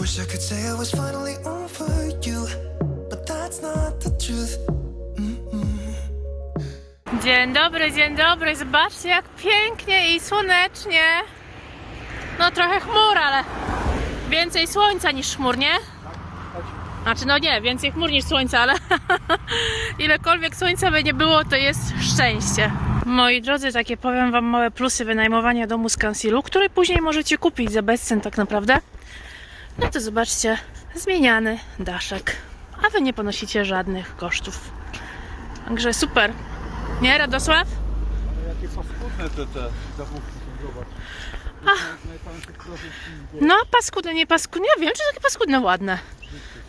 Wish I could say I was finally over you, but that's not the truth. Dzień dobry, dzień dobry. Zobaczcie, jak pięknie i słonecznie. No trochę chmur, ale więcej słońca niż chmur, nie? Znaczy, no nie, więcej chmur niż słońca, ale ilekolwiek słońca by nie było, to jest szczęście. Moi drodzy, takie powiem wam małe plusy wynajmowania domu z Kansilu, który później możecie kupić za bezcen tak naprawdę. No to zobaczcie, zmieniany daszek, a wy nie ponosicie żadnych kosztów. Także super. Nie, Radosław? Jakie paskudne te, te zachówki są, zobacz. No, paskudne, nie paskudne. Nie wiem, czy takie paskudne, ładne.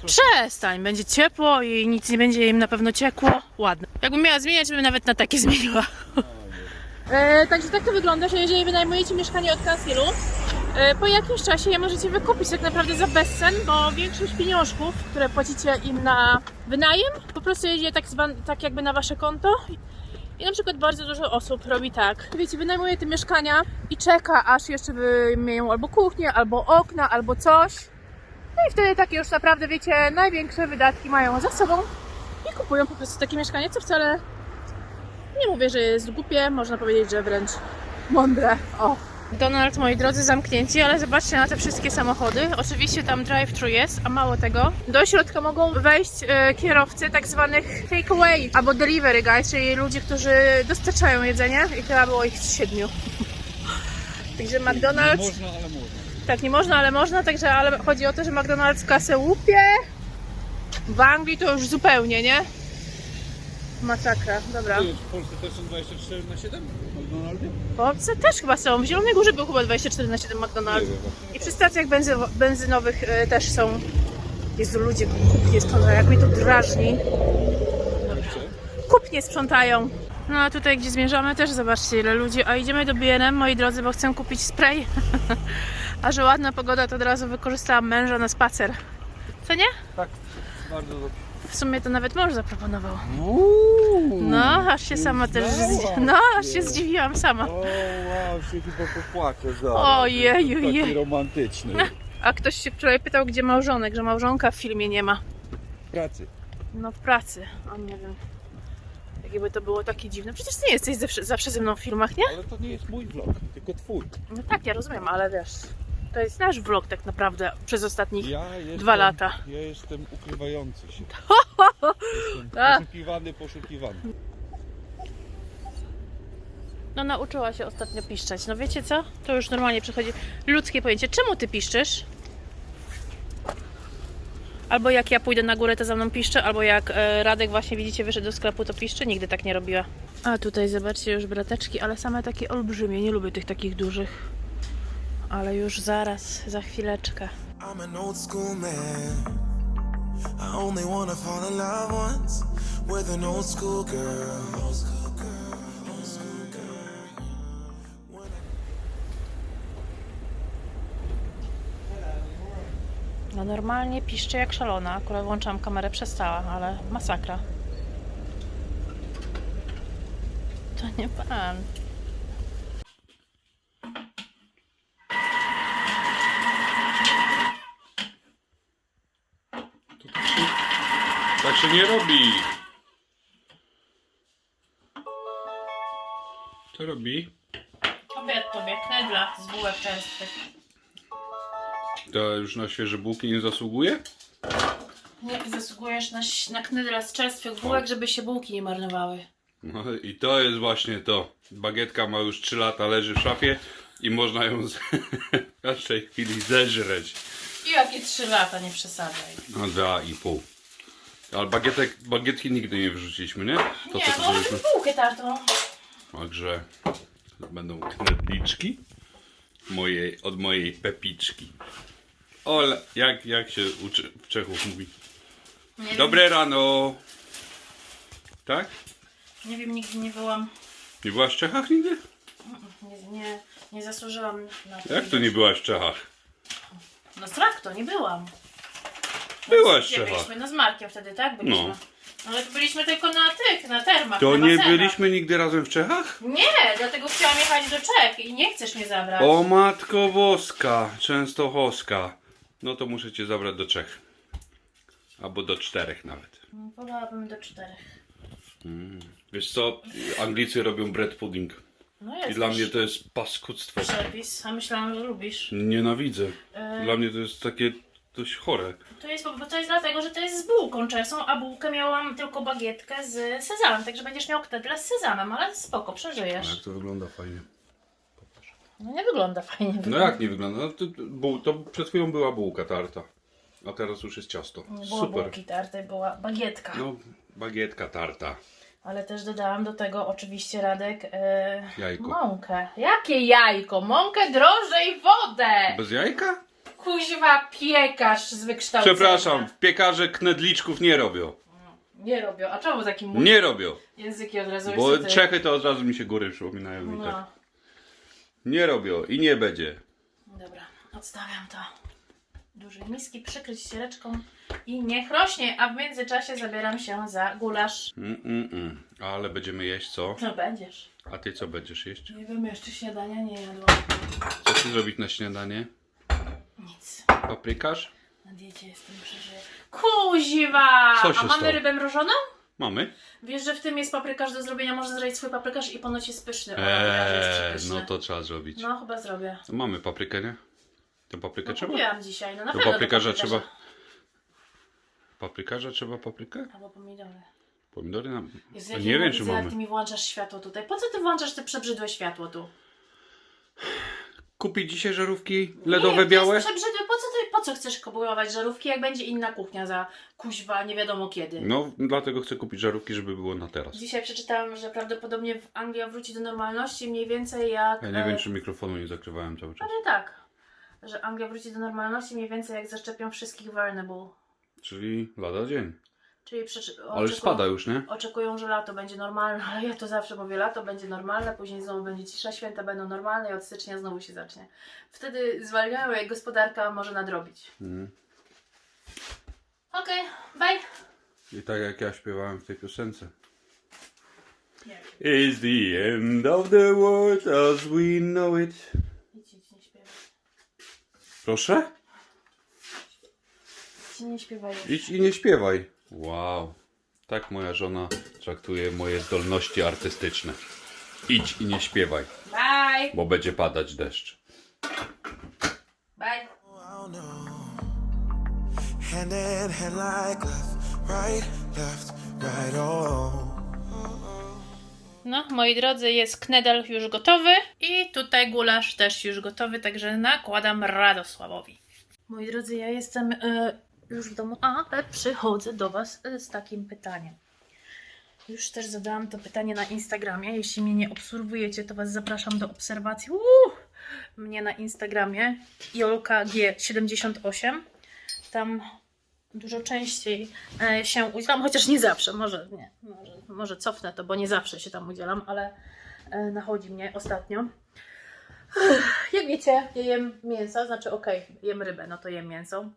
Przestań, będzie ciepło i nic nie będzie im na pewno ciekło. Ładne. Jakbym miała zmieniać, bym nawet na takie zmieniła. E, także tak to wygląda, że jeżeli wynajmujecie mieszkanie od Kansilu, po jakimś czasie je możecie wykupić tak naprawdę za bezcen, bo większość pieniążków, które płacicie im na wynajem, po prostu jedzie tak, zwan, tak jakby na wasze konto. I na przykład bardzo dużo osób robi tak. Wiecie, wynajmuje te mieszkania i czeka, aż jeszcze wymienią albo kuchnię, albo okna, albo coś. No i wtedy takie już naprawdę, wiecie, największe wydatki mają za sobą i kupują po prostu takie mieszkanie, co wcale nie mówię, że jest głupie, można powiedzieć, że wręcz mądre. O. Donald, moi drodzy, zamknięci, ale zobaczcie na te wszystkie samochody. Oczywiście tam drive-thru jest, a mało tego. Do środka mogą wejść e, kierowcy tak zwanych takeaway albo delivery guys, czyli ludzie, którzy dostarczają jedzenie i chyba było ich siedmiu. Także McDonald's... Można, ale można. Tak, nie można, ale można, także ale chodzi o to, że McDonald's kasę łupie. W Anglii to już zupełnie, nie? Masakra, dobra. W Polsce też są 24 na 7? McDonaldy? W Polsce też chyba są. W Zielonej Górze był chyba 24 na 7 McDonald's. Nie właśnie. I przy stacjach benzy benzynowych e, też są. Jezu, ludzie kupnie sprzątają, jak mnie to drażni. Kupnie sprzątają. No a tutaj, gdzie zmierzamy, też zobaczcie ile ludzi. A idziemy do B&M, moi drodzy, bo chcę kupić spray. a że ładna pogoda, to od razu wykorzystałam męża na spacer. Co nie? Tak, bardzo dobrze. W sumie to nawet mąż zaproponował. Uuu, No, aż się sama też... No, aż się zdziwiłam sama. O, wow, się chyba popłaczę zaraz. Ojeju, Taki je. romantyczny. A ktoś się wczoraj pytał, gdzie małżonek, że małżonka w filmie nie ma. W pracy. No w pracy, a nie wiem. Jakby to było takie dziwne. Przecież ty nie jesteś zawsze, zawsze ze mną w filmach, nie? Ale to nie jest mój vlog, tylko twój. No tak, ja rozumiem, ale wiesz, to jest nasz vlog tak naprawdę przez ostatnich... Ja jestem, Dwa lata. Ja jestem ukrywający się. Jestem A. poszukiwany, poszukiwany. No nauczyła się ostatnio piszczeć. No wiecie co? To już normalnie przychodzi ludzkie pojęcie. Czemu ty piszczysz? Albo jak ja pójdę na górę, to za mną piszczy, albo jak e, Radek właśnie widzicie wyszedł do sklepu, to piszczy. Nigdy tak nie robiła. A tutaj zobaczcie już brateczki, ale same takie olbrzymie. Nie lubię tych takich dużych. Ale już zaraz, za chwileczkę. I'm an old school man. I only wanna fall in love once with an old school girl. Old school girl, old school girl. No normalnie piszczy jak szalona. Akurat włączam kamerę, przestała, ale masakra. To nie pan. Się nie robi. Co robi? Obiad tobie, knedla z bułek częstych. To już na świeże bułki nie zasługuje? Nie, zasługujesz na, ś- na knedla z czerstwych bułek, żeby się bułki nie marnowały. No i to jest właśnie to. Bagietka ma już 3 lata, leży w szafie i można ją z... w każdej chwili zeżreć. I jakie trzy lata, nie przesadzaj. No dwa i pół. Ale bagietek, bagietki nigdy nie wyrzuciliśmy, nie? To nie, co to mamy bułkę tartą. Także będą knedliczki mojej, od mojej pepiczki. Ole, jak, jak się w Czechów mówi? Nie Dobre rano! Tak? Wiem, nie wiem, nigdy nie byłam, Nie byłaś w Czechach nigdy? nie, nie, nie zasłużyłam na to. Jak to nie byłaś w Czechach? No strak to, nie byłam. Byłaś w Gdzie byliśmy? No z Markiem wtedy, tak? Byliśmy. No. Ale byliśmy tylko na tych, na termach. To na nie basenach. byliśmy nigdy razem w Czechach? Nie, dlatego chciałam jechać do Czech i nie chcesz mnie zabrać. O matko boska, częstochowska. no to muszę cię zabrać do trzech. Albo do czterech nawet. Wolałabym do czterech. Wiesz co, Anglicy robią bread pudding. No I jest dla też mnie to jest paskudztwo. przepis, a myślałam, że lubisz. Nienawidzę. E. Dla mnie to jest takie dość chore. To jest, bo to jest dlatego, że to jest z bułką czesą, a bułkę miałam tylko bagietkę z sezamem, także będziesz miał knedle z sezamem, ale spoko, A przeżyjesz. jak to wygląda fajnie. No nie wygląda fajnie. No jak nie wygląda? No to, to, buł- to przed chwilą była bułka tarta. A teraz już jest ciasto. Nie było Super. bułki tartej, była bagietka. No, bagietka tarta. Ale też dodałam do tego oczywiście Radek e, Jajko. mąkę. Jakie jajko? Mąkę, drożdże i wodę! Bez jajka? Kuźwa piekarz z wykształcenia. Przepraszam, piekarze knedliczków nie robią. Nie robią. A czemu taki mój Nie robią. języki od razu Bo tutaj? Czechy to od razu mi się góry przypominają mi tak. No. Nie robią i nie będzie. Dobra, odstawiam to. Dużej miski, przykryć ściereczką i niech rośnie, a w międzyczasie zabieram się za gulasz. Mm, mm, mm. Ale będziemy jeść co? No będziesz. A ty co będziesz jeść? Nie wiem, jeszcze śniadania nie jadłam. Co chcesz zrobić na śniadanie? Nic. Paprykarz? Na diecie jestem przeżyję. Kuźwa! Co się A mamy stało? rybę mrożoną? Mamy? Wiesz, że w tym jest paprykarz do zrobienia, można zrobić swój paprykarz i ponoć jest pyszny. Jest Eee, przepyszny. no to trzeba zrobić. No chyba zrobię. No mamy paprykę, nie? Tę paprykę No trzeba? kupiłam dzisiaj, no na Do pewno paprykarza trzeba... Paprykarza trzeba paprykę? Albo pomidory. Pomidory nam... Jezu, jak nie wiem, widzę, czy jak mamy. ty mi włączasz światło tutaj. Po co ty włączasz te przebrzydłe światło tu? Kupić dzisiaj żarówki ledowe nie, białe? To jest przebrzydłe. Po co, ty, po co chcesz kupować żarówki, jak będzie inna kuchnia za kuźwa nie wiadomo kiedy? No, dlatego chcę kupić żarówki, żeby było na teraz. Dzisiaj przeczytałam, że prawdopodobnie w Anglia wróci do normalności mniej więcej jak... Ja nie wiem, e, czy mikrofonu nie zakrywałem cały czas. Pewnie tak. Że Anglia wróci do normalności mniej więcej jak zaszczepią wszystkich vulnerable. Czyli lada dzień. Czyli przeczy- Ale już spada już, nie? Oczekują, że lato będzie normalne, ale ja to zawsze mówię, lato będzie normalne, później znowu będzie cisza, święta będą normalne i od stycznia znowu się zacznie. Wtedy zwalniają, jak gospodarka może nadrobić. Mhm. Okej, bye! I tak jak ja śpiewałem w tej piosence. Nie, Is the end of the world as we know it. idź, idź, nie śpiewaj. Proszę? Ci nie śpiewaj. Idź i nie śpiewaj. Wow. Tak moja żona traktuje moje zdolności artystyczne. Idź i nie śpiewaj, Bye! bo będzie padać deszcz. Bye! Oh no. Hand in hand like left, right, left, right. Oh. No, moi drodzy, jest knedel już gotowy i tutaj gulasz też już gotowy, także nakładam Radosławowi. Moi drodzy, ja jestem e, już w domu, ale przychodzę do Was e, z takim pytaniem. Już też zadałam to pytanie na Instagramie. Jeśli mnie nie obserwujecie, to Was zapraszam do obserwacji. Uuu, mnie na Instagramie Jolka G78. Tam dużo częściej e, się udzielam, chociaż nie zawsze, może nie, może, może cofnę to, bo nie zawsze się tam udzielam, ale e, nachodzi mnie ostatnio. Jak wiecie, ja jem mięsa, znaczy okej, jem rybę, no to jem mięso,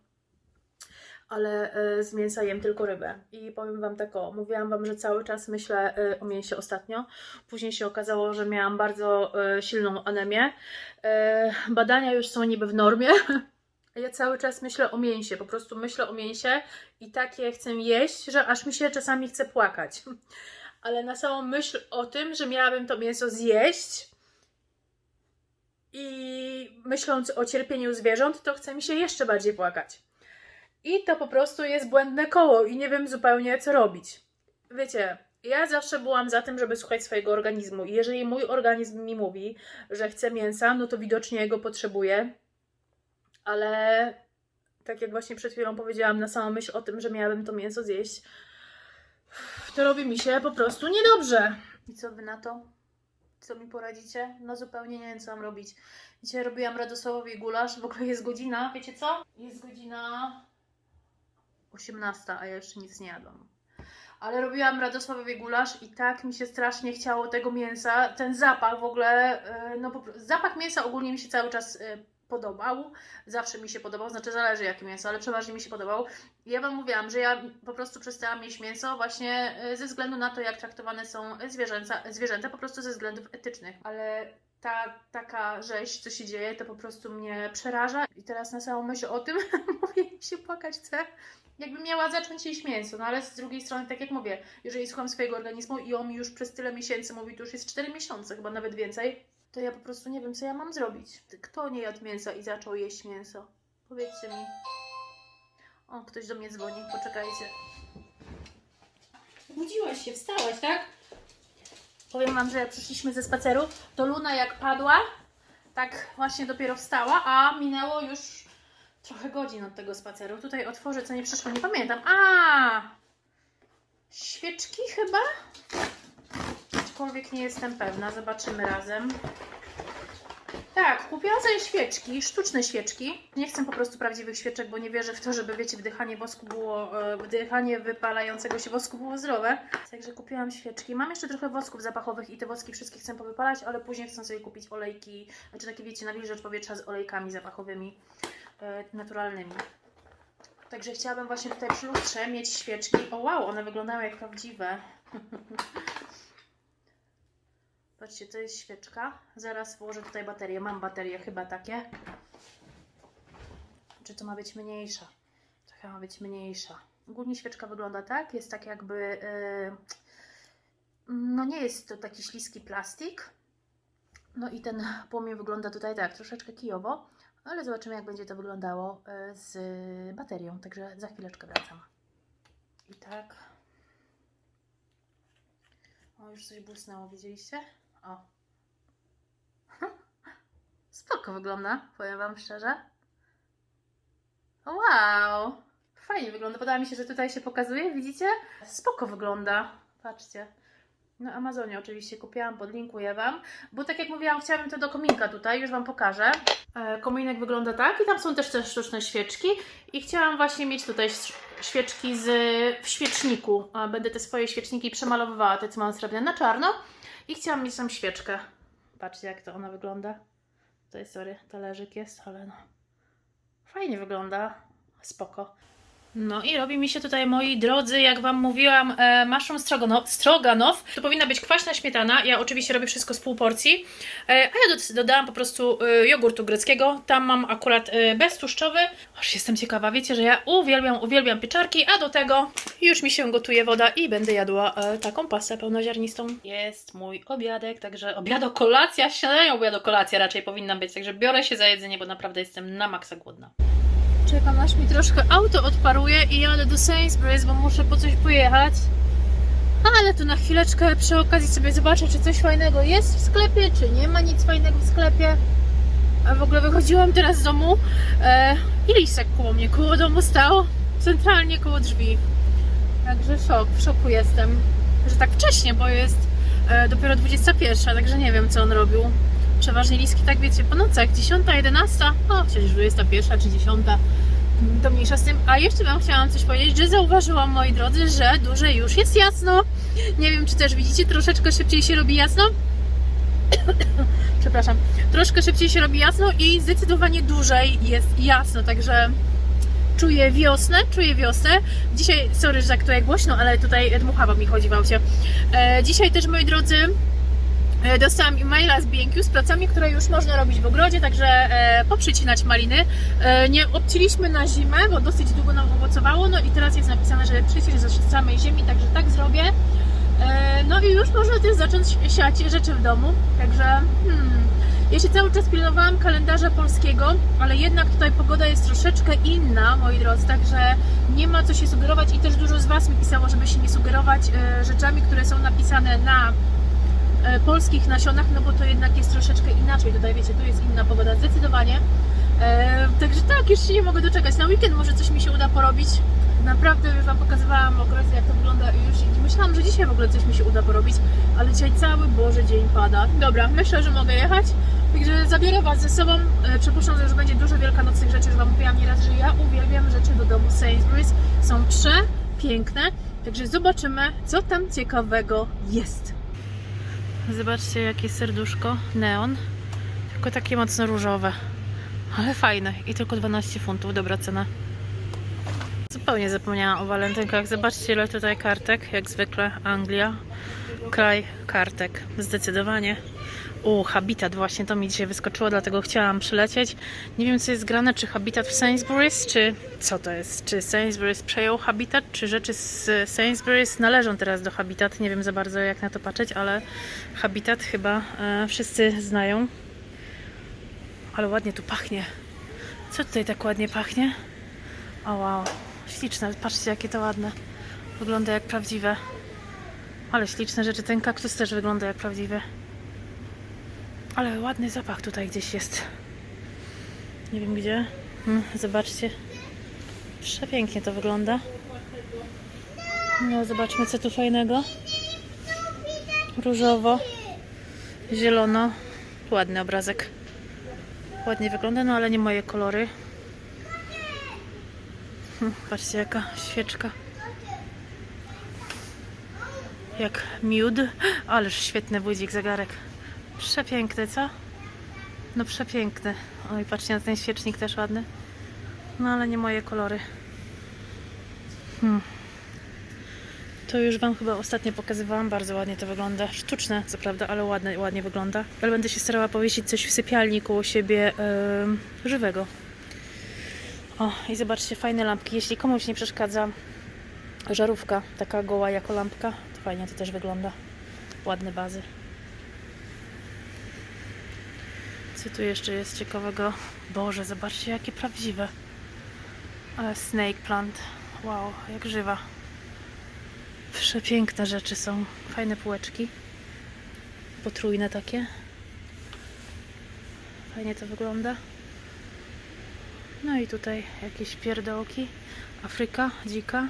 ale e, z mięsa jem tylko rybę. I powiem Wam tak o, mówiłam Wam, że cały czas myślę e, o mięsie ostatnio. Później się okazało, że miałam bardzo e, silną anemię. Badania już są niby w normie. Ja cały czas myślę o mięsie, po prostu myślę o mięsie i takie chcę jeść, że aż mi się czasami chce płakać. Ale na samą myśl o tym, że miałabym to mięso zjeść i myśląc o cierpieniu zwierząt, to chce mi się jeszcze bardziej płakać. I to po prostu jest błędne koło i nie wiem zupełnie co robić. Wiecie, ja zawsze byłam za tym, żeby słuchać swojego organizmu i jeżeli mój organizm mi mówi, że chce mięsa, no to widocznie jego potrzebuje ale tak jak właśnie przed chwilą powiedziałam, na samą myśl o tym, że miałabym to mięso zjeść, to robi mi się po prostu niedobrze. I co wy na to? Co mi poradzicie? No zupełnie nie wiem, co mam robić. Dzisiaj robiłam Radosławowi gulasz, w ogóle jest godzina, wiecie co? Jest godzina 18, a ja jeszcze nic nie jadłam. Ale robiłam Radosławowi gulasz i tak mi się strasznie chciało tego mięsa. Ten zapach w ogóle, yy, no zapach mięsa ogólnie mi się cały czas yy, podobał. Zawsze mi się podobał, znaczy zależy jakie mięso, ale przeważnie mi się podobał. Ja Wam mówiłam, że ja po prostu przestałam jeść mięso właśnie yy, ze względu na to, jak traktowane są zwierzęta, zwierzęta po prostu ze względów etycznych. Ale ta taka rzeź, co się dzieje, to po prostu mnie przeraża. I teraz na samą myśl o tym mówię się płakać chce. Jakbym miała zacząć jeść mięso, no ale z drugiej strony, tak jak mówię, jeżeli słucham swojego organizmu i on mi już przez tyle miesięcy mówi, to już jest 4 miesiące, chyba nawet więcej, to ja po prostu nie wiem, co ja mam zrobić. Kto nie jadł mięsa i zaczął jeść mięso? Powiedzcie mi. O, ktoś do mnie dzwoni, poczekajcie. Budziłaś się, wstałaś, tak? Powiem Wam, że przyszliśmy ze spaceru, to Luna jak padła, tak właśnie dopiero wstała, a minęło już trochę godzin od tego spaceru. Tutaj otworzę, co nie przyszło, nie pamiętam. A, Świeczki chyba? Aczkolwiek nie jestem pewna, zobaczymy razem. Tak, kupiłam sobie świeczki, sztuczne świeczki. Nie chcę po prostu prawdziwych świeczek, bo nie wierzę w to, żeby, wiecie, wdychanie wosku było, e, wdychanie wypalającego się wosku było zdrowe. Także kupiłam świeczki. Mam jeszcze trochę wosków zapachowych i te woski wszystkie chcę powypalać, ale później chcę sobie kupić olejki, znaczy takie, wiecie, nawilżacz powietrza z olejkami zapachowymi, e, naturalnymi. Także chciałabym właśnie tutaj przy lustrze mieć świeczki. O wow, one wyglądają jak prawdziwe. Patrzcie, to jest świeczka. Zaraz włożę tutaj baterię. Mam baterie chyba takie. Czy to ma być mniejsza? Trochę ma być mniejsza. Ogólnie świeczka wygląda tak. Jest tak jakby... Yy, no nie jest to taki śliski plastik. No i ten płomień wygląda tutaj tak, troszeczkę kijowo. Ale zobaczymy jak będzie to wyglądało yy, z baterią. Także za chwileczkę wracam. I tak... O, już coś błysnęło, widzieliście? O. Spoko wygląda, powiem Wam szczerze. Wow! Fajnie wygląda. Podoba mi się, że tutaj się pokazuje, widzicie? Spoko wygląda. Patrzcie. Na Amazonie oczywiście kupiłam, podlinkuję Wam. Bo tak jak mówiłam, chciałabym to do kominka tutaj, już Wam pokażę. E, kominek wygląda tak i tam są też te sztuczne świeczki. I chciałam właśnie mieć tutaj świeczki z, w świeczniku. A Będę te swoje świeczniki przemalowywała, te co mam srebrne, na czarno. I chciałam mieć tam świeczkę. Patrzcie jak to ona wygląda. Tutaj, sorry, talerzyk jest, ale no. Fajnie wygląda. Spoko. No i robi mi się tutaj, moi drodzy, jak Wam mówiłam, e, maszą stroganow, stroganow. To powinna być kwaśna śmietana. Ja oczywiście robię wszystko z pół porcji. E, a ja do, dodałam po prostu e, jogurtu greckiego. Tam mam akurat e, beztłuszczowy. Aż jestem ciekawa, wiecie, że ja uwielbiam, uwielbiam pieczarki, a do tego już mi się gotuje woda i będę jadła e, taką pastę pełnoziarnistą. Jest mój obiadek, także obiado, kolacja, śniadanie, obiado, kolacja raczej powinna być. Także biorę się za jedzenie, bo naprawdę jestem na maksa głodna. Czekam aż mi troszkę auto odparuje i jadę do Sainsbury's, bo muszę po coś pojechać. Ale to na chwileczkę przy okazji sobie zobaczę, czy coś fajnego jest w sklepie, czy nie ma nic fajnego w sklepie. A w ogóle wychodziłam teraz z domu e, i lisek koło mnie, koło domu stał, centralnie koło drzwi. Także szok, w szoku jestem, że tak wcześnie, bo jest e, dopiero 21, także nie wiem co on robił. Przeważnie liski, tak wiecie, po nocach, 10, 11, o, przecież 21 czy 10, to mniejsza z tym. A jeszcze Wam chciałam coś powiedzieć, że zauważyłam, moi drodzy, że dłużej już jest jasno. Nie wiem, czy też widzicie, troszeczkę szybciej się robi jasno. Przepraszam, troszkę szybciej się robi jasno i zdecydowanie dłużej jest jasno, także czuję wiosnę, czuję wiosnę. Dzisiaj, sorry, że tak tutaj głośno, ale tutaj dmuchawa mi chodzi w aucie. E, dzisiaj też, moi drodzy, Dostałam e-maila z BNQ z pracami, które już można robić w ogrodzie, także e, poprzycinać maliny. E, nie obciliśmy na zimę, bo dosyć długo nam owocowało, no i teraz jest napisane, że przycisz ze samej ziemi, także tak zrobię. E, no i już można też zacząć siać rzeczy w domu, także hmm, ja się cały czas pilnowałam kalendarza polskiego, ale jednak tutaj pogoda jest troszeczkę inna, moi drodzy, także nie ma co się sugerować i też dużo z Was mi pisało, żeby się nie sugerować e, rzeczami, które są napisane na e, polskich nasionach, no bo to jednak jest troszeczkę inaczej. Tutaj wiecie, tu jest inna pogoda zdecydowanie. E, także tak, już się nie mogę doczekać. Na weekend może coś mi się uda porobić. Naprawdę już Wam pokazywałam okres, jak to wygląda już myślałam, że dzisiaj w ogóle coś mi się uda porobić, ale dzisiaj cały Boże dzień pada. Dobra, myślę, że mogę jechać. Także zabiorę Was ze sobą. E, Przypuszczam, że już będzie dużo wielkanocnych rzeczy. Już Wam mówiłam nieraz, że ja uwielbiam rzeczy do domu Sainsbury's. Są przepiękne. Także zobaczymy, co tam ciekawego jest. Zobaczcie, jakie serduszko, neon. Tylko takie mocno różowe. Ale fajne. I tylko 12 funtów, dobra cena. Zupełnie zapomniałam o walentynkach. Zobaczcie, ile tutaj kartek. Jak zwykle Anglia. Kraj kartek. Zdecydowanie. U, Habitat właśnie, to mi dzisiaj wyskoczyło, dlatego chciałam przylecieć. Nie wiem, co jest grane, czy Habitat w Sainsbury's, czy co to jest? Czy Sainsbury's przejął Habitat, czy rzeczy z Sainsbury's należą teraz do Habitat? Nie wiem za bardzo, jak na to patrzeć, ale Habitat chyba e, wszyscy znają. Ale ładnie tu pachnie. Co tutaj tak ładnie pachnie? O wow, śliczne. Patrzcie, jakie to ładne. Wygląda jak prawdziwe. Ale śliczne rzeczy. Ten kaktus też wygląda jak prawdziwy. Ale ładny zapach tutaj gdzieś jest. Nie wiem gdzie. Hmm, zobaczcie. Przepięknie to wygląda. No, zobaczmy co tu fajnego. Różowo, zielono. Ładny obrazek. Ładnie wygląda, no ale nie moje kolory. Hmm, Patrzcie jaka świeczka. Jak miód. Ależ świetny budzik, zegarek. Przepiękny, co? No przepiękny. Oj, patrzcie na ten świecznik też ładny. No ale nie moje kolory. Hmm. To już Wam chyba ostatnio pokazywałam. Bardzo ładnie to wygląda. Sztuczne, co prawda, ale ładnie, ładnie wygląda. Ale będę się starała powiesić coś w sypialni koło siebie em, żywego. O, i zobaczcie, fajne lampki. Jeśli komuś nie przeszkadza żarówka, taka goła jako lampka, fajnie to też wygląda. Ładne bazy. Co tu jeszcze jest ciekawego? Boże, zobaczcie, jakie prawdziwe. Snake plant. Wow, jak żywa. Przepiękne rzeczy są. Fajne półeczki. Potrójne takie. Fajnie to wygląda. No i tutaj jakieś pierdołki. Afryka, dzika.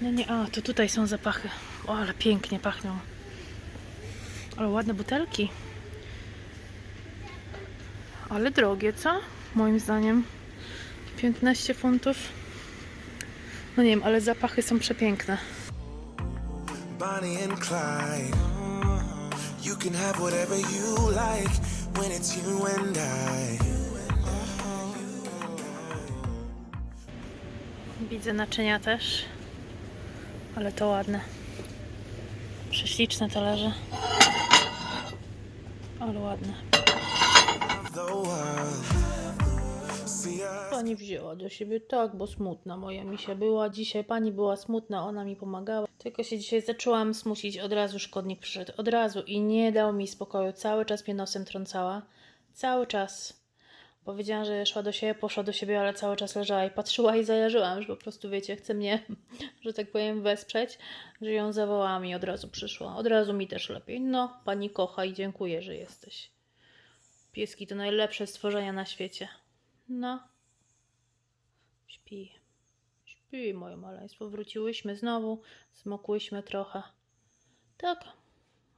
No nie, a to tutaj są zapachy. O, ale pięknie pachną. Ale ładne butelki. Ale drogie, co? Moim zdaniem. 15 funtów. No nie wiem, ale zapachy są przepiękne. Bonnie and Clyde. You can have whatever you like when it's you and I. Widzę naczynia też. Ale to ładne. Prześliczne talerze. Ale ładne. Pani wzięła do siebie tak, bo smutna moja misia była. Dzisiaj pani była smutna, ona mi pomagała. Tylko się dzisiaj zaczęłam smucić, od razu szkodnik przyszedł. Od razu i nie dał mi spokoju. Cały czas mnie nosem trącała. Cały czas. Powiedziałam, że szła do siebie, poszła do siebie, ale cały czas leżała i patrzyła i zajarzyłam, że po prostu wiecie, chce mnie, że tak powiem, wesprzeć, że ją zawołałam i od razu przyszła. Od razu mi też lepiej. No, pani kocha i dziękuję, że jesteś. Pieski to najlepsze stworzenia na świecie. No. Śpi. Śpi, moje maleństwo. Wróciłyśmy znowu, smokłyśmy trochę. Tak,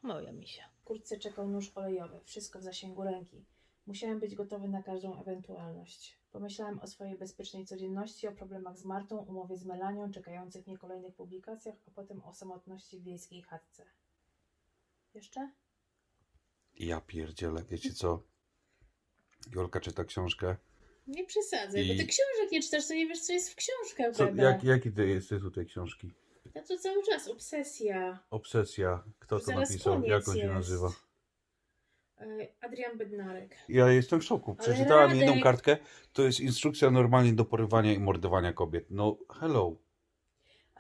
moja misia. Kurtce czekał nóż olejowy, wszystko w zasięgu ręki. Musiałem być gotowy na każdą ewentualność. Pomyślałem o swojej bezpiecznej codzienności, o problemach z Martą, umowie z Melanią, czekających mnie kolejnych publikacjach, a potem o samotności w wiejskiej chatce. Jeszcze? Ja pierdzielę, wiecie co? Jolka czyta książkę. Nie przesadzaj, I- bo ty książek nie czytasz, to nie wiesz, co jest w książkach, Co, prawda? jak, jaki to jest tytuł tej książki? No to cały czas obsesja. Obsesja. Kto to Zaraz napisał? Jak on się jest. nazywa? E, Adrian Bednarek. Ja jestem w szoku. Przeczytałem Radek- jedną kartkę. To jest instrukcja normalnie do porywania i mordowania kobiet. No, hello.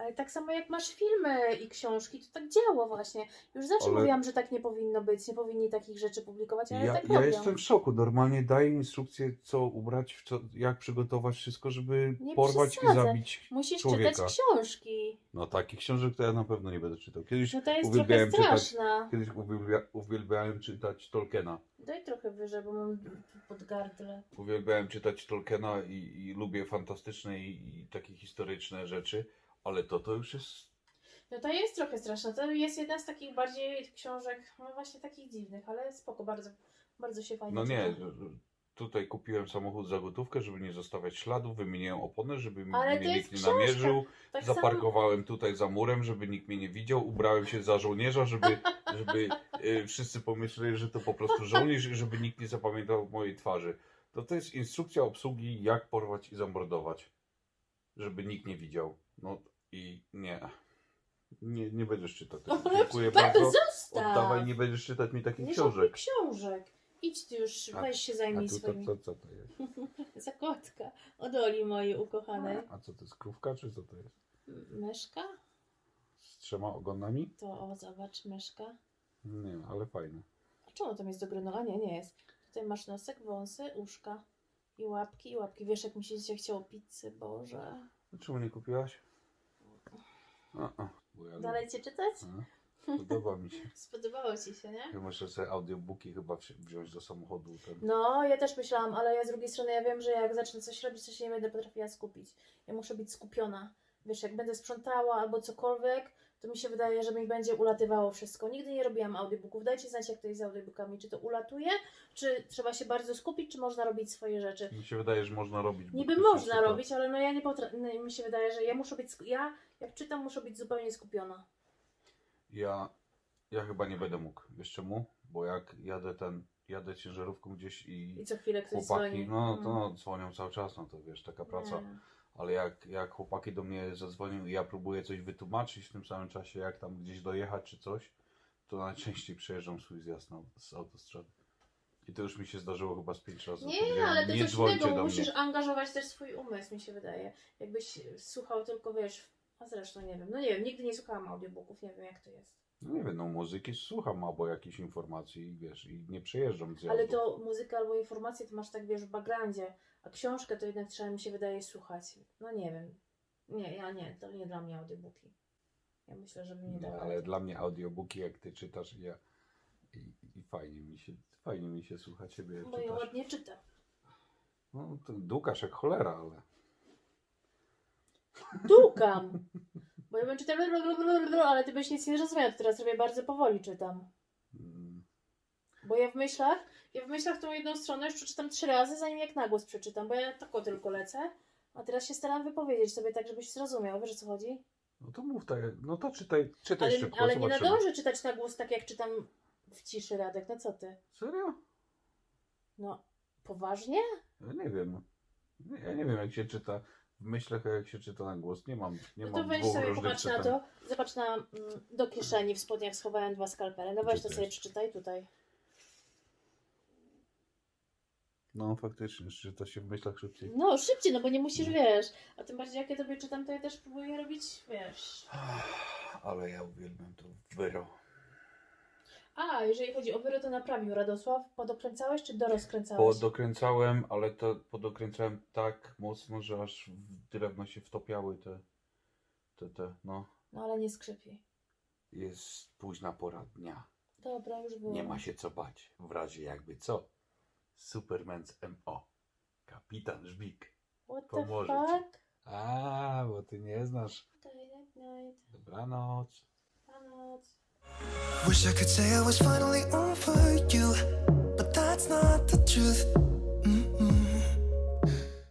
Ale tak samo jak masz filmy i książki, to tak działa właśnie. Już zawsze Ale- mówiłam, że tak nie powinno być, nie powinni takich rzeczy publikować, ale Ja, tak ja robią. jestem w szoku. Normalnie daję instrukcję, co ubrać, w co, jak przygotować wszystko, żeby Nie porwać i przesadzaj. zabić Musisz człowieka. czytać książki. No takich książek to ja na pewno nie będę czytał. Kiedyś No to jest uwielbiałem trochę czytać, straszna. kiedyś uwielbia, uwielbiałem czytać Tolkiena. Daj trochę wyżej, bo mam pod gardle. Uwielbiałem czytać Tolkiena i, i lubię fantastyczne i, i takie historyczne rzeczy, ale to to już jest No to jest trochę straszne. To jest jedna z takich bardziej książek, no właśnie takich dziwnych, ale spoko, bardzo, bardzo się fajnie No nie, czyta. tutaj kupiłem samochód za gotówkę, żeby nie zostawiać śladów, wymieniłem opony, żeby Ale mnie to nikt nie książka. namierzył, Tak samo- zaparkowałem tutaj za murem, żeby nikt mnie nie widział, ubrałem się za żołnierza, żeby, żeby y, wszyscy pomyśleli, że to po prostu żołnierz i żeby nikt nie zapamiętał mojej twarzy. To to jest instrukcja obsługi, jak porwać i zamordować, żeby nikt nie widział. No i nie. Nie, nie będziesz czytać. Ale Dziękuję Pepe, bardzo. zostaw! Oddawaj, nie będziesz czytać mi takich Nie książek. żadnych książek. Idź ty już, A- weź się A zajmij tu to, swoimi. to, co to jest? Zakotka. Od Oli mojej ukochanej. A co to jest? Krówka czy co to jest? Myszka? Z trzema ogonami? To o, zobacz, myszka. Nie, ale fajne. A czemu tam jest do grynowania? Nie jest. Tutaj masz nosek, wąsy, uszka. I łapki, i łapki. Wiesz, jak mi się dzisiaj chciało pizzy, Boże. Czemu nie kupiłaś? Bo ja Dalej cię czytać? lubię. A, Podoba mi się. Spodobało ci się, nie? Ja muszę sobie audiobooki chyba wsi- wziąć do samochodu. Ten. No, ja też myślałam, ale ja z drugiej strony ja wiem, że jak zacznę coś robić, to się nie będę potrafiła skupić. Ja muszę być skupiona. Wiesz, jak będę sprzątała albo cokolwiek, to mi się wydaje, że mi będzie ulatywało wszystko. Nigdy nie robiłam audiobooków. Dajcie znać, jak to jest z audiobookami. Czy to ulatuje, czy trzeba się bardzo skupić, czy można robić swoje rzeczy. Mi się wydaje, że można robić. Niby można robić, ale no ja nie potrafię. No, mi się wydaje, że ja muszę być. Ja, jak czytam, muszę być zupełnie skupiona. Ja, ja chyba nie będę mógł. Wiesz czemu? Bo jak jadę ten, jadę ciężarówką gdzieś i, I co chwilę ktoś chłopaki, dzwoni. no to no, dzwonią cały czas, no to wiesz, taka praca. Nie. Ale jak, jak chłopaki do mnie zadzwonią i ja próbuję coś wytłumaczyć w tym samym czasie, jak tam gdzieś dojechać czy coś, to najczęściej przejeżdżam swój zjazd na, z autostrady. I to już mi się zdarzyło chyba z pięć razy. Nie, Powiedziałem, ale to nie coś dzwońcie innego, do musisz mnie. angażować też swój umysł, mi się wydaje. Jakbyś słuchał tylko, wiesz, a zresztą nie wiem, no nie wiem, nigdy nie słuchałam audiobooków, nie wiem jak to jest. No nie wiem, no muzyki słucham albo jakichś informacji i wiesz, i nie przejeżdżam zjazdu. Ale to muzyka albo informacje to masz tak, wiesz, w backgroundzie, a książkę to jednak trzeba mi się wydaje słuchać. No nie wiem. Nie, ja nie, to nie dla mnie audiobooki. Ja myślę, że bym nie dała. ale rady. dla mnie audiobooki, jak ty czytasz, ja i, i fajnie mi się, fajnie mi się słucha ciebie, Bo ja czytasz. ładnie czytam. No, to dukasz jak cholera, ale Dukam! Bo ja bym czytał, ale ty byś nic nie rozumiał, teraz sobie bardzo powoli czytam. Bo ja w myślach, ja w myślach tą jedną stronę już przeczytam trzy razy, zanim jak na głos przeczytam, bo ja tako tylko lecę. A teraz się staram wypowiedzieć sobie tak, żebyś zrozumiał. Wiesz o co chodzi? no to mów tak, no to czytaj, czytaj Ale, szybko, ale nie nadążę czytać na głos tak, jak czytam w ciszy, Radek. No co ty? Serio? No, poważnie? Ja nie wiem. Ja nie wiem, jak się czyta w myślach, a jak się czyta na głos. Nie mam, nie No to mam weź sobie, popatrz na to. Zobacz na, mm, do kieszeni w spodniach schowałem dwa skalpele. No weź to sobie przeczytaj tutaj. No faktycznie, czyta się w myślach szybciej. No, szybciej, no bo nie musisz, wiesz. A tym bardziej jak ja tobie czytam, to ja też próbuję robić, wiesz. Ale ja uwielbiam to wyro. A, jeżeli chodzi o wyro, to naprawił Radosław. Podokręcałeś czy dorozkręcałeś? Podokręcałem, ale to podokręcałem tak mocno, że aż w drewno się wtopiały te, te, te, no. No ale nie skrzypi. Jest późna pora dnia. Dobra, już było. Nie ma się co bać. W razie jakby co. Superman z MO. Kapitan Żbik. What the Pomoże fuck? A, bo ty nie znasz. Night, night, Dobranoc. Dobranoc. Wish I could say I was finally over you, but that's not the truth.